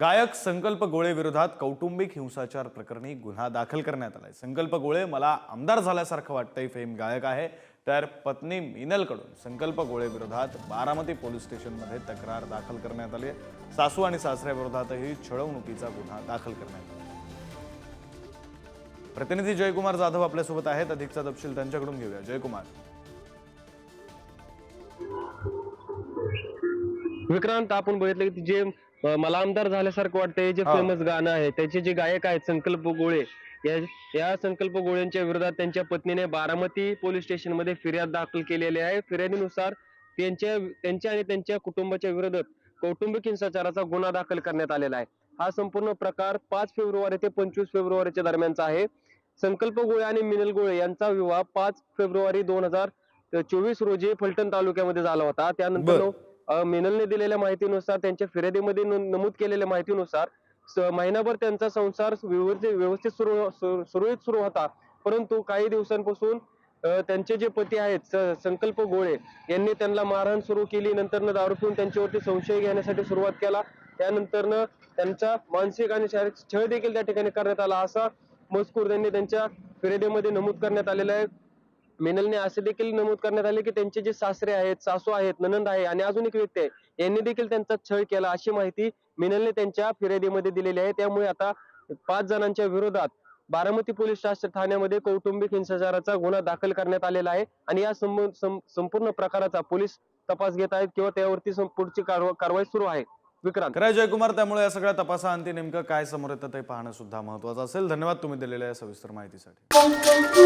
गायक संकल्प गोळे विरोधात कौटुंबिक हिंसाचार प्रकरणी गुन्हा दाखल करण्यात आलाय. संकल्प गोळे मला आमदार झाल्यासारखं वाटतंय फेम गायक आहे. तर पत्नी मिनलकडून संकल्प गोळे विरोधात बारामती पोलीस स्टेशनमध्ये तक्रार दाखल करण्यात आली आहे. सासू आणि सासऱ्याविरोधातही छळवणुकीचा गुन्हा दाखल करण्यात आला प्रतिनिधी जयकुमार जाधव आपल्यासोबत आहेत. अधिकचा तपशील त्यांच्याकडून घेऊया. जयकुमार. विक्रांत आपण बघितलं की जे अं, मला आमदार झाल्यासारखं वाटतंय. जे हा. फेमस गाणं आहे त्याचे जे गायक आहेत संकल्प गोळे या या संकल्प गोळ्यांच्या विरोधात त्यांच्या पत्नीने बारामती पोलीस स्टेशनमध्ये फिर्याद दाखल केलेली आहे. फिर्यादीनुसार त्यांच्या त्यांच्या आणि त्यांच्या कुटुंबाच्या विरोधात कौटुंबिक हिंसाचाराचा गुन्हा दाखल करण्यात आलेला आहे. हा संपूर्ण प्रकार पाच फेब्रुवारी ते पंचवीस फेब्रुवारीच्या दरम्यानचा आहे. संकल्प गोळे आणि मिनल गोळे यांचा विवाह पाच फेब्रुवारी दोन हजार चोवीस रोजी फलटण तालुक्यामध्ये झाला होता. त्यानंतर बरं. मिनलने दिलेल्या माहितीनुसार त्यांच्या फिर्यादीमध्ये नमूद केलेल्या माहितीनुसार स- महिनाभर त्यांचा संसार व्यवस्थित व्यवस्थित सुरू सु- सुरळीत सुरू होता. परंतु काही दिवसांपासून त्यांचे जे पती आहेत संकल्प गोळे यांनी त्यांना मारहाण सुरू केली. नंतर दारू पिऊन त्यांच्यावरती संशय घेण्यासाठी सुरुवात केला. त्यानंतर त्यांचा मानसिक आणि शारीरिक छळ देखील त्या ठिकाणी करण्यात आला. असा मजकूर त्यांनी त्यांच्या फिर्यादीमध्ये नमूद करण्यात आलेला आहे. मिनलने असे देखील नमूद करण्यात आले की त्यांचे जे सासरे आहेत सासू आहेत ननंद आहे आणि अजून एक व्यक्ती आहे यांनी देखील त्यांचा छळ केला अशी माहिती मिनलने त्यांच्या फिर्यादीमध्ये दिलेली आहे. त्यामुळे आता पाच जणांच्या विरोधात बारामती पोलीस शास्त्र ठाण्यामध्ये कौटुंबिक हिंसाचाराचा गुन्हा दाखल करण्यात आलेला आहे आणि या संपूर्ण प्रकाराचा पोलीस तपास घेत आहेत किंवा त्यावरती पुढची कारवा- कारवाई सुरू आहे. विक्रांत. खरं जयकुमार त्यामुळे या सगळ्या तपासाअंती नेमकं काय समोर येतं ते पाहणं सुद्धा महत्वाचं असेल. धन्यवाद तुम्ही दिलेल्या या सविस्तर माहितीसाठी.